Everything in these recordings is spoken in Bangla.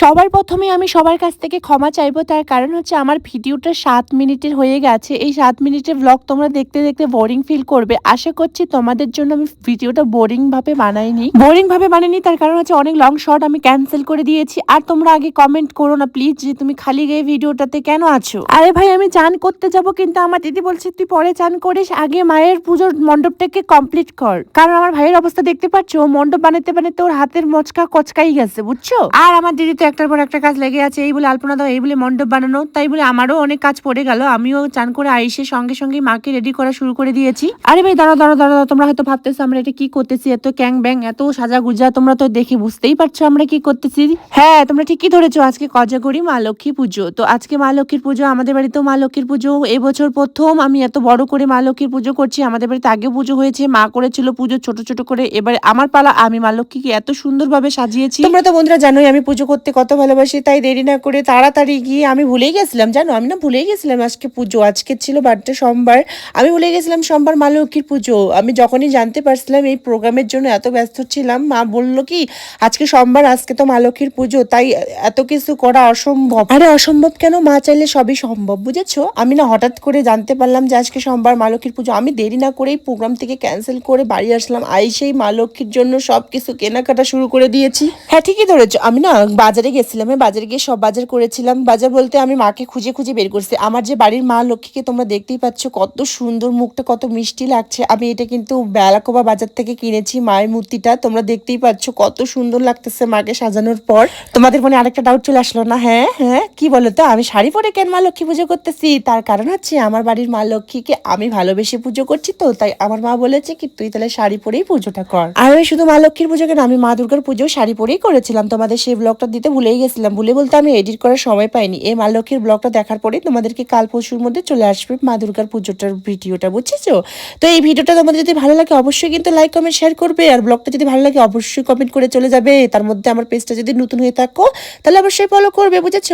সবার প্রথমে আমি সবার কাছ থেকে ক্ষমা চাইব, তার কারণ হচ্ছে আমার ভিডিওটা সাত মিনিটের হয়ে গেছে। এই সাত মিনিটের ব্লগ তোমরা দেখতে দেখতে বোরিং ফিল করবে। আশা করছি তোমাদের জন্য আমি ভিডিওটা বোরিং ভাবে বানাইনি। বোরিং ভাবে বানাইনি, তার কারণ হচ্ছে অনেক লং শর্ট আমি ক্যান্সেল করে দিয়েছি। আর তোমরা আগে কমেন্ট করো না প্লিজ যে তুমি খালি গিয়ে ভিডিওটাতে কেন আছো? আরে ভাই, আমি চান করতে যাব, কিন্তু আমার দিদি বলছে, তুই পরে চান করিস, আগে মায়ের পুজোর মণ্ডপটাকে কমপ্লিট কর। কারণ আমার ভাইয়ের অবস্থা দেখতে পাচ্ছ মণ্ডপ বানাতে বানাতে ওর হাতের মচকা কচকাই গেছে, বুঝছ? আর আমার দিদি তো একটার পর একটা কাজ লেগে আছে, এই বলে আলপনা দাও, এই বলে মণ্ডপ বানানো, তাই বলে আমারও অনেক কাজ পড়ে গেল। আমিও চান করে আইসে সঙ্গে সঙ্গে মাকে রেডি করা শুরু করে দিয়েছি। আরে ভাই, দাঁড়াও দাঁড়াও দাঁড়াও, তোমরা হয়তো ভাবতেছো আমরা এটা কি করতেছি, এত ক্যাং ব্যাং, এত সাজা গুজা, তোমরা তো দেখে বুঝতেই পারছ আমরা কি করতেছি। হ্যাঁ তোমরা ঠিকই ধরেছো, আজকে কজাগরি মা লক্ষ্মী পুজো। তো আজকে মা লক্ষ্মীর পুজো, আমাদের বাড়িতেও মা লক্ষ্মীর পুজো। এবছর প্রথম আমি এত বড় করে মা লক্ষ্মীর পুজো করছি, আমাদের বাড়িতে আগে পুজো হয়েছে, মা করেছিল পুজো ছোট ছোট করে। এবার আমার পালা আমি মা লক্ষ্মীকে এত সুন্দরভাবে সাজিয়েছি। তোমরা তো বন্ধুরা জানোই আমি পুজো করতে কত ভালোবাসি তাই দেরি না করে তাড়াতাড়ি গিয়ে আমি ভুলেই গেছিলাম জানো? আমি না ভুলেই গেছিলাম আজকে পুজো। আজকে ছিল বার্থডে সোমবার। আমি ভুলে গেছিলাম সোমবার মা লক্ষ্মীর পুজো। আমি যখনই জানতে পারছিলাম এই প্রোগ্রামের জন্য এত ব্যস্ত ছিলাম মা বলল কি আজকে সোমবার আজকে তো মা লক্ষ্মীর পুজো তাই এত কিছু করা অসম্ভব। আরে অসম্ভব কেন? মা চাইলে সবই সম্ভব বুঝেছ? আমি না হঠাৎ করে জানতে পারলাম যে আজকে সোমবার মা লক্ষ্মীর পুজো। আমি দেরি না করেই প্রোগ্রাম থেকে ক্যান্সেল করে বাড়ি আসলাম। আইসেই মা লক্ষ্মীর জন্য সব কিছু কেনাকাটা শুরু করে দিয়েছি। হ্যাঁ ঠিকই ধরেছো। আমি না বাজারে গেছিলাম, আমি বাজারে গিয়ে সব বাজার করেছিলাম। বাজার বলতে আমি মাকে খুঁজে খুঁজে বের করছি। আমার যে বাড়ির মা লক্ষ্মীকে তোমরা দেখতেই পাচ্ছ, কত সুন্দর মুখটা, কত মিষ্টি লাগছে। আমি এটা কিন্তু বেলাকোবা বাজার থেকে কিনেছি, মায়ের মূর্তিটা। তোমরা দেখতেই পাচ্ছ, কত সুন্দর লাগতেছে মাকে সাজানোর পর। তোমাদের মনে আরেকটা ডাউট চলে আসলো না? হ্যাঁ হ্যাঁ কি বলো তো আমি শাড়ি পরে কেন মা লক্ষ্মী পুজো করতেছি? তার কারণ হচ্ছে আমার বাড়ির মা লক্ষ্মীকে আমি ভালোবেসে পুজো করছি তো, তাই আমার মা বলেছে কি, তুই তাহলে শাড়ি পরেই পুজোটা কর। আর আমি শুধু মা লক্ষ্মীর পুজো কেন, আমি মা দুর্গার পুজো শাড়ি পরেই করেছিলাম। তোমাদের সেই ব্লগটা দিতে ভুলেই গেছিলাম। ভুলে বলতে আমি এডিট করার সময় পাইনি। এই মা লক্ষ্মীর ব্লগটা দেখার পরে তোমাদেরকে কাল পরশুর মধ্যে চলে আসবে মা দুর্গার পুজোটার ভিডিওটা, বুঝেছ? তো এই ভিডিওটা তোমাদের যদি ভালো লাগে অবশ্যই কিন্তু লাইক কমেন্ট শেয়ার করবে। আর ব্লগটা যদি ভালো লাগে অবশ্যই কমেন্ট করে চলে যাবে। তার মধ্যে আমার পেজটা যদি নতুন হয়ে থাকো, তাহলে অবশ্যই ফলো করবে, বুঝেছ?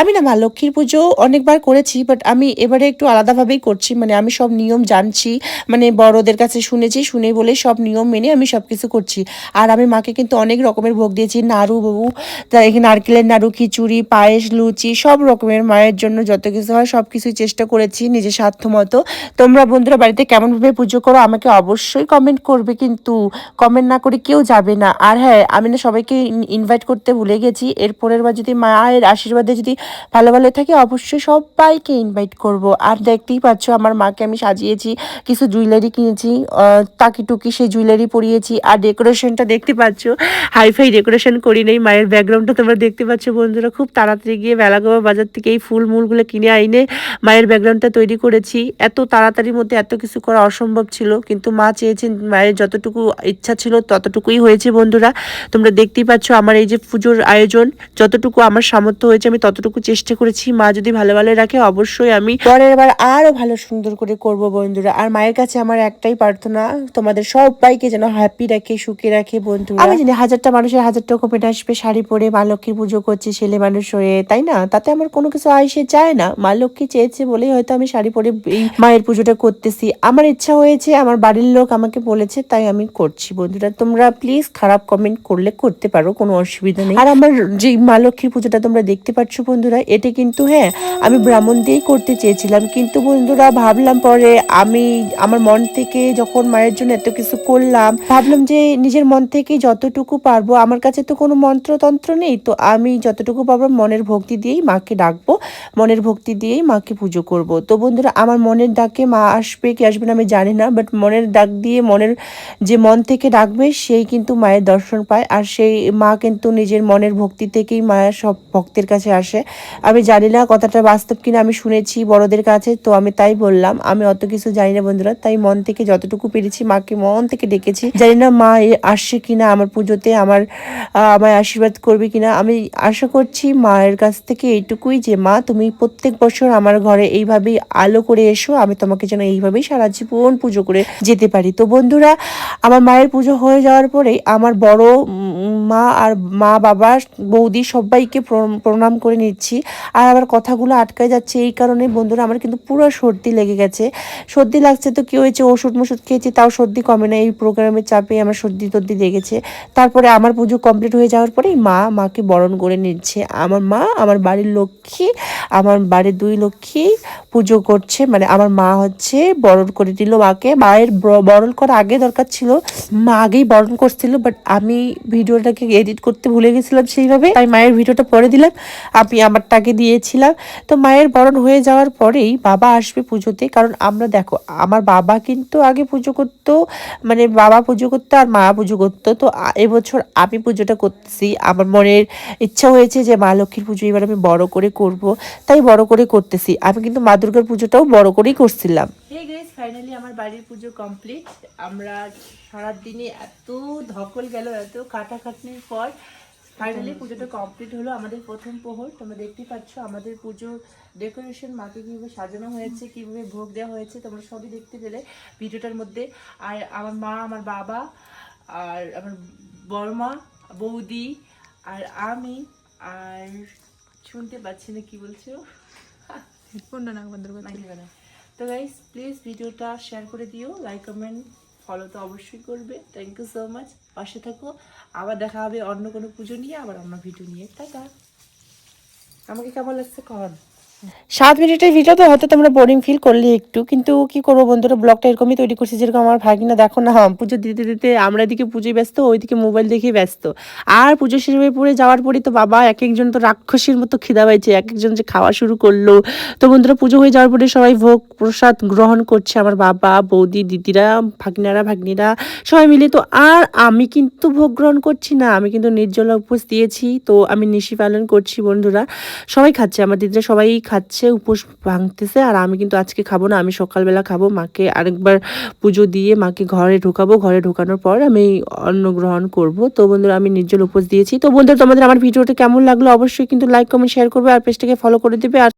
আমি না মা লক্ষ্মীর পুজো অনেকবার করেছি বাট আমি এবারে একটু আলাদাভাবেই করছি। মানে আমি সব নিয়ম জানছি মানে বড়দের কাছে শুনেছি, শুনে বলে সব নিয়ম মেনে আমি সব কিছু করছি। আর আমি মাকে কিন্তু অনেক রকমের ভোগ দিয়েছি, নাড়ু বউ তার এখানে নারকেলের নাড়ু, খিচুড়ি, পায়েস, লুচি, সব রকমের মায়ের জন্য যত কিছু হয় সব কিছুই চেষ্টা করেছি নিজের সাধ্য মতো। তোমরা বন্ধুরা বাড়িতে কেমনভাবে পুজো করো আমাকে অবশ্যই কমেন্ট করবে কিন্তু কমেন্ট না করে কেউ যাবে না। আর হ্যাঁ আমি না সবাইকে ইনভাইট করতে ভুলে গেছি। এরপরের বার যদি মায়ের আশীর্বাদে যদি ভালো ভালো থাকে অবশ্যই সবাইকে ইনভাইট করব। আর দেখতেই পাচ্ছ আমার মাকে আমি সাজিয়েছি, কিছু জুয়েলারি কিনেছি টাকি টুকি সেই জুয়েলারি পরিয়েছি। আর ডেকোরেশনটা দেখতে পাচ্ছ হাইফাই ডেকোরেশন করি নেই, মায়ের ব্যাকগ্রাউন্ডটা তোমরা দেখতে পাচ্ছ বন্ধুরা খুব তাড়াতাড়ি গিয়ে বেলাগোবা বাজার থেকে এই ফুল মুলগুলো কিনে আইনে মায়ের ব্যাকগ্রাউন্ডটা তৈরি করেছি। এত তাড়াতাড়ির মধ্যে এত কিছু করা অসম্ভব ছিল কিন্তু মা চেয়েছেন মায়ের যতটুকু ইচ্ছা ছিল ততটুকুই হয়েছে বন্ধুরা। তোমরা দেখতেই পাচ্ছ আমার এই যে পুজোর আয়োজন যতটুকু আমার সামর্থ্য হয়েছে আমি ততটুকু চেষ্টা করেছি। মা যদি ভালো ভালো রাখে অবশ্যই আমি পরের বার আরও ভালো সুন্দর করে করব বন্ধুরা। আর মায়ের কাছে আমার একটাই প্রার্থনা তোমাদের সবাইকে যেন হ্যাপি রাখে সুখে রাখে বন্ধুরা। আমি জানি হাজারটা মানুষের হাজারটা কমেন্ট আসবে শাড়ি পরে মা লক্ষ্মীর পুজো করছি, ছেলে মানুষ হয়ে, তাই না? তাতে আমার কোনো কিছু আইসে যায় না। মা লক্ষ্মী চেয়েছে বলেই হয়তো আমি শাড়ি পরে এই মায়ের পুজোটা করতেছি। আমার ইচ্ছা হয়েছে, আমার বাড়ির লোক আমাকে বলেছে, তাই আমি করছি। বন্ধুরা, তোমরা প্লিজ খারাপ কমেন্ট করলে করতে পারো, কোনো অসুবিধা নেই। আর আমার যে মা লক্ষ্মীর পুজোটা তোমরা দেখতে পাচ্ছ বন্ধুরা, এটা কিন্তু হ্যাঁ আমি ব্রাহ্মণ দিয়েই করতে চেয়েছিলাম। কিন্তু বন্ধুরা, ভাবলাম পরে আমি, আমার মন থেকে যখন মায়ের জন্য এত কিছু করলাম, ভাবলাম যে নিজের মন থেকে যতটুকু পারব, আমার কাছে তো কোনো মন্ত্রতন্ত্র নেই। তো আমি যতটুকু পারব মনের ভক্তি দিয়েই মাকে ডাকবো, মনের ভক্তি দিয়েই মাকে পুজো করব। তো বন্ধুরা, আমার মনের ডাকে মা আসবে কি আসবে না আমি জানি না বাট মনের ডাক দিয়ে মনের যে মন থেকে ডাকবে, সেই কিন্তু মায়ের দর্শন পায়। আর সেই মা কিন্তু নিজের মনের ভক্তি থেকেই মায়ের সব ভক্তের কাছে আসে। আমি জানি না কথাটা বাস্তব কিনা, আমি শুনেছি বড়দের কাছে, তো আমি তাই বললাম। আমি অত কিছু জানি না বন্ধুরা, তাই মন থেকে যতটুকু পেরেছি মাকে মন থেকে ডেকেছি। জানি না মা আসছে কিনা আমার পুজোতে, আমার আমায় আশীর্বাদ করবে কিনা। আমি আশা করছি মায়ের কাছ থেকে এইটুকুই যে, মা, তুমি প্রত্যেক বছর আমার ঘরে এইভাবেই আলো করে এসো। আমি তোমাকে যেন এইভাবেই সারা জীবন পুজো করে যেতে পারি। তো বন্ধুরা, আমার মায়ের পুজো হয়ে যাওয়ার পরেই আমার বড় মা আর মা বাবা, বৌদি সবাইকে প্রণাম করে নিচ্ছি। আর আমার কথাগুলো আটকায় যাচ্ছে এই কারণে বন্ধুরা, আমার কিন্তু পুরো সর্দি লেগে গেছে। সর্দি লাগছে তো কি হয়েছে? ওষুধ মষুধ খেয়েছি, তাও সর্দি কমে না। এই প্রোগ্রামের চাপে আমার সর্দি টর্দি লেগেছে। তারপরে আমার পুজো কমপ্লিট হয়ে যাওয়ার পরেই মা, মাকে বরণ করে নিচ্ছে। আমার মা, আমার বাড়ির লক্ষ্মী, আমার বাড়ির দুই লক্ষ্মী পুজো করছে। মানে আমার মা হচ্ছে বরণ করে দিল মাকে। মায়ের বরণ করা আগে দরকার ছিল। মা আগেই বরণ করছিল বাট আমি ভিডিওটাকে এডিট করতে ভুলে গেছিলাম সেইভাবে। তাই মায়ের ভিডিওটা পরে দিলাম। আমি আমার আমারটাকে দিয়েছিলাম। তো মায়ের বরণ হয়ে যাওয়ার পরেই বাবা আসবে পুজোতে। কারণ আমরা দেখো, আমার বাবা কিন্তু আগে পুজো করতো। মানে বাবা পুজো করতো আর মা পুজো করতো। তো এবছর আমি পুজোটা করতেছি। আমার মনের ইচ্ছা হয়েছে যে মা লক্ষ্মীর পুজো এবার আমি বড় করে করব। তাই বড় করে করতেছি। আমি কিন্তু মা দুর্গার পুজোটাও বড় করেই করছিলাম। ফাইনালি আমার বাড়ির পুজো কমপ্লিট আমরা সারাদিনে এত ধকল গেল, এত কাটাকাটনির পর ফাইনালি পুজোটা কমপ্লিট হলো আমাদের প্রথম প্রহর। তোমরা দেখতে পাচ্ছ আমাদের পুজোর ডেকোরেশন মাকে কীভাবে সাজানো হয়েছে, কীভাবে ভোগ দেওয়া হয়েছে, তোমরা সবই দেখতে পেলে ভিডিওটার মধ্যে। আর আমার মা, আমার বাবা, আর আমার বড়মা বৌদি আর আমি আর শুনতে পাচ্ছি না কি বলছো? হেডফোনটা না বন্ধ করে তো গাইস প্লিজ ভিডিওটা শেয়ার করে দিও লাইক কমেন্ট ফলো তো অবশ্যই করবে। থ্যাংক ইউ সো মাচ পাশে থাকো। আবার দেখা হবে অন্য কোনো পুজো নিয়ে আবার অন্য ভিডিও নিয়ে। টাটা। আমাকে কেমন লাগছে কন? সাত মিনিটের ভিডিওতে হয়তো তোমরা বোরিং ফিল করলে একটু, কিন্তু কি করব বন্ধুরা ব্লগটা এরকমই তৈরি করছি, যেরকম আমার ভাগিনা, দেখো না হাম পুজো দিতে দিতে আমরা এদিকে পুজোয় ব্যস্ত, ওইদিকে মোবাইল দেখে ব্যস্ত। আর পুজো শেষ হয়ে পড়ে যাওয়ার পরে তো বাবা এক একজন তো রাক্ষসীর মতো খিদা পাইছে এক একজন যে খাওয়া শুরু করল। তো বন্ধুরা, পুজো হয়ে যাওয়ার পরে সবাই ভোগ প্রসাদ গ্রহণ করছে আমার বাবা, বৌদি, দিদিরা, ভাগ্নারা, ভাগ্নিরা, সবাই মিলে। তো আর আমি কিন্তু ভোগ গ্রহণ করছি না, আমি কিন্তু নির্জলা উপোস দিয়েছি, তো আমি নিশি পালন করছি বন্ধুরা। সবাই খাচ্ছে, আমার দিদিরা সবাই খাচ্ছে, উপোস ভাঙতেছে আর আমি কিন্তু আজকে খাব না, আমি সকালবেলা খাব, মাকে আরেকবার পুজো দিয়ে মাকে ঘরে ঢোকাবো, ঘরে ঢোকানোর পর আমি অন্ন গ্রহণ করব। তো বন্ধুরা, আমি নির্জল উপোস দিয়েছি। তো বন্ধুরা, তোমাদের আমার ভিডিওটা কেমন লাগল অবশ্যই কিন্তু লাইক কমেন্ট শেয়ার করবে আর পেজটাকে ফলো করে দেবে। আর